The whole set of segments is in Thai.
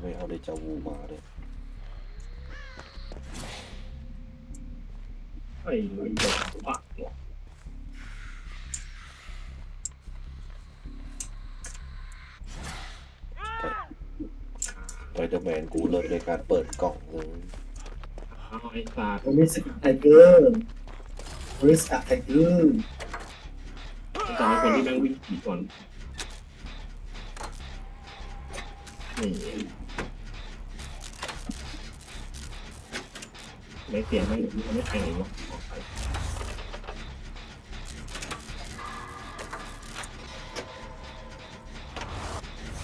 โอ้แล้วไม่เอาเดจาวูมาเลยไอ้หนุ่ยบอกปักเนี่ยไปเดอร์แมนกูเลิศในการเปิดกล่องเลยเอาไอ้สัตว์บริษัทไทเกอร์บริษัทไทเกอร์จะเอาคนที่แม่งวิ่งขี่ก่อนนี่ ไม่เสียไม่ไม่แทงเลยวะออกไป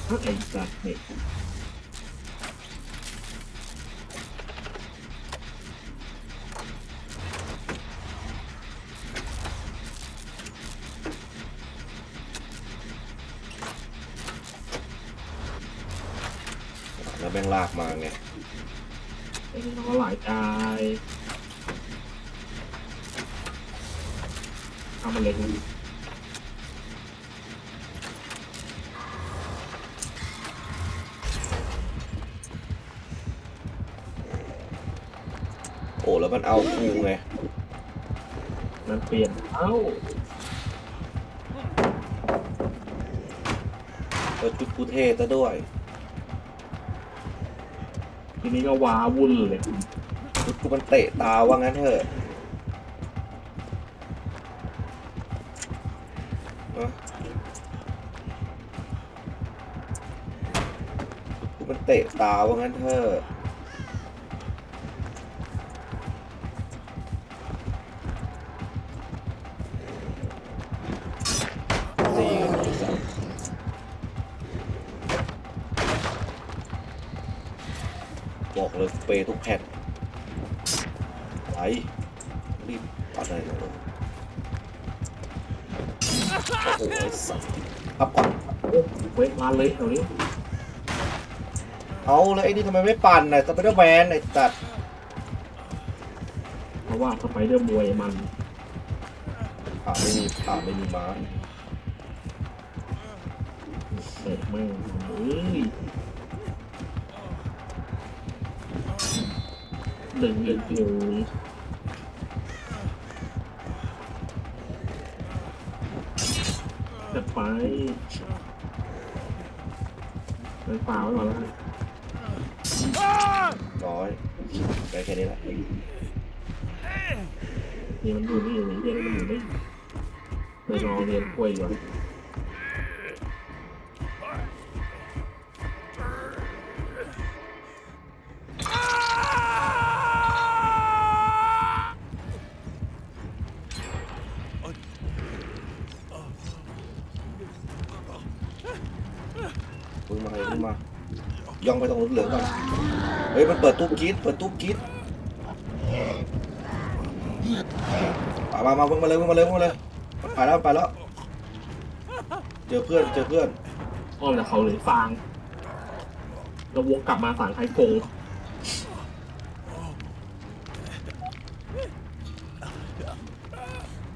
ถ้าไอ้สัตว์เนี่ยแล้วแม่งลากมาไง น้องหลายใจเอามาเลยดูโอ้แล้วมันเอากูไง มันเปลี่ยน เอ้าแล้วชุดกูเทซะด้วย ทีนี้ก็ว้าวุ่นเลยชุดกูมันเตะตาว่างั้นเถอะเนอะชุดกูมันเตะตาว่างั้นเถอะนี่ บอกเลยเปย์ทุกแผ่นไหลรีบปัดอะไรเลยโอ้โหไอ้สัสอัพก่อนเว้ยมาเลยแถวนี้เอาเลยไอ้นี่ทำไมไม่ปั่นน่ะสไปเดอร์แมนไอ้สัตว์เพราะว่าสไปเดอร์มวยมันผ่าไม่มีผ่าไม่มีม้าเสร็จแม่งเอ้ย ดึงดึงดึงจะไปไปเปล่าไว้ก่อนแล้วกันร้อยได้แค่นี้แหละนี่มันอยู่นี่ไอ้เรียนมันอยู่นี่ไปรอเรียนกล้วยอยู่อะ ย่องไปตรงรถเหลืองก่อนเฮ้ยมันเปิดตู้กรีดเปิดตู้กรีดมามามามึงมาเลยมึงมาเลยมึงมาเลยไปแล้วไปแล้ว เจอเพื่อนเจอเพื่อนอ้อมจากเขาเลยฟางแล้ววกกลับมาสารไทยโกง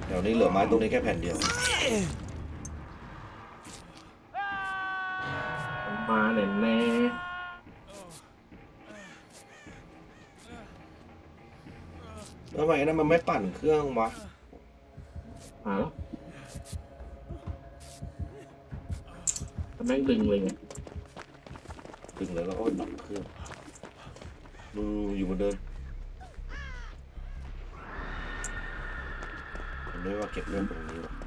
เดี๋ยวนี้เหลือไม้ตรงนี้แค่แผ่นเดียว ทำไมนั่นมันไม่ปั่นเครื่องวะมาแล้วแต่แม่งดึงเลยไงดึงเลยแล้วก็ดับเครื่องมืออยู่บนเดินผมไม่ว่าเก็บเรื่องตรงนี้ห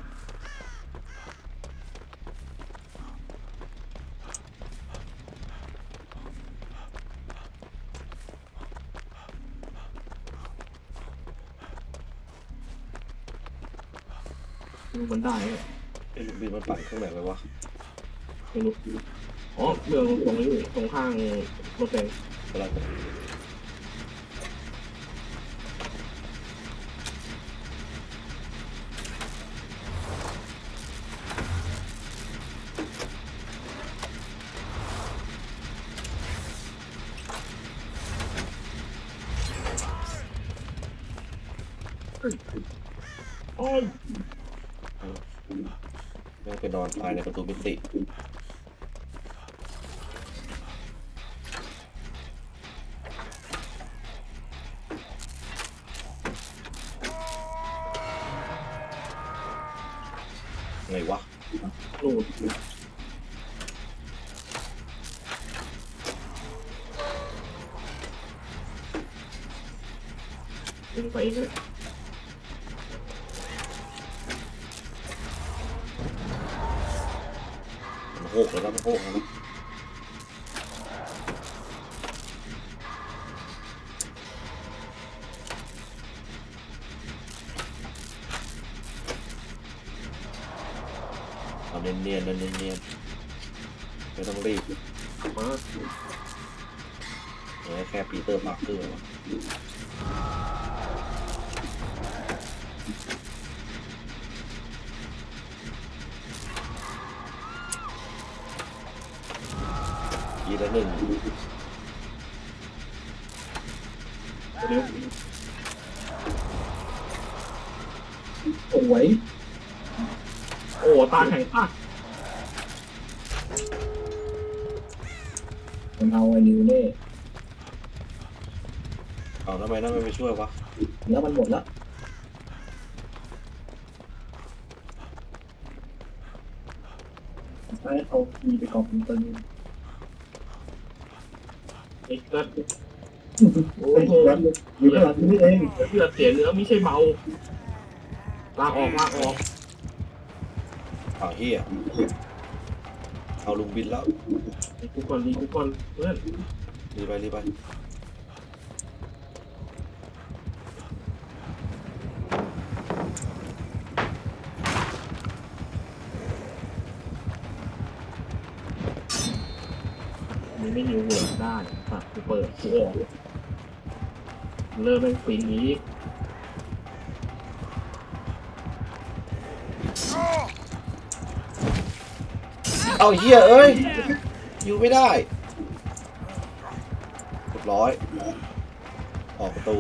รอกดูมันได้ไหมไอ้ลูกบินมันปั่นเครื่องไหนไปวะไม่รู้อ๋อเรื่องตรงนี้ตรงข้างรถแดงกำลังอ้อย ยังไปนอนตายในประตูมิติไงวะลดดึงไปเลย โหกแล้วนะมันโหกแล้วนะเอาเนียนๆนะเนียนๆไม่ต้องรีบมาแค่แค่ปีเตอร์ปาร์เกอร์ วะยีละหนึ่งเร็วสวยโอ้ ตาแข็งตามันเอาไอ้นิวเน่เอาทำไมนั่นไม่ไปช่วยวะแล้วมันหมดแล้วไปเอาคีย์ไปกรอบเป็นตัวนี้ เอ็กซ์ก็โอ้ยแล้วอยู่ข้างหลังนี่เองเลือดเสียเนื้อไม่ใช่เบาลากออกลากออกอ้าวเฮียเอาลุงบินแล้ว ไอ้กูก่อนดีกูก่อนเพื่อนรีบไปรีบไป ไม่นิวเวิร์ดได้อะกูเปิดกูออกเริ่มเป็นปีนี้เอาเฮียเอ้ยอยู่ไม่ได้เรียบร้อย ออกประตู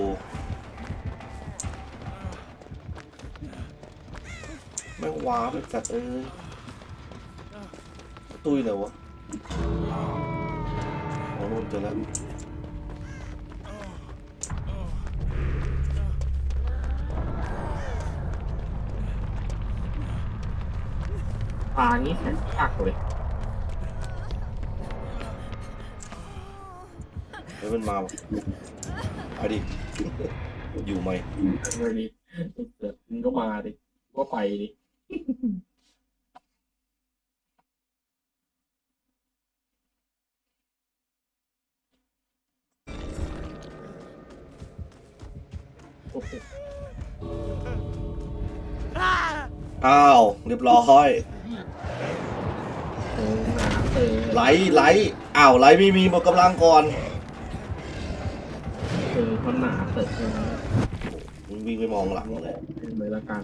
ไม่งว้าไปจัดเอ้ยประตุ้ยไหนวะ โอ้นู่นเจอแล้วทางนี้แข็งปักเลยเฮ้ยมันมาว่ะเอาดิ อยู่ไหมเลยดิเกิดมึงก็มาดิก็ไปดิ อ้าวเรียบร้อยโอ้หนาเออไหลไหลอ้าวไหลไม่มีหมดกำลังก่อนเออมันหนาเตอะเลยมึงวิ่งไปมองหลังเลยเลยละกัน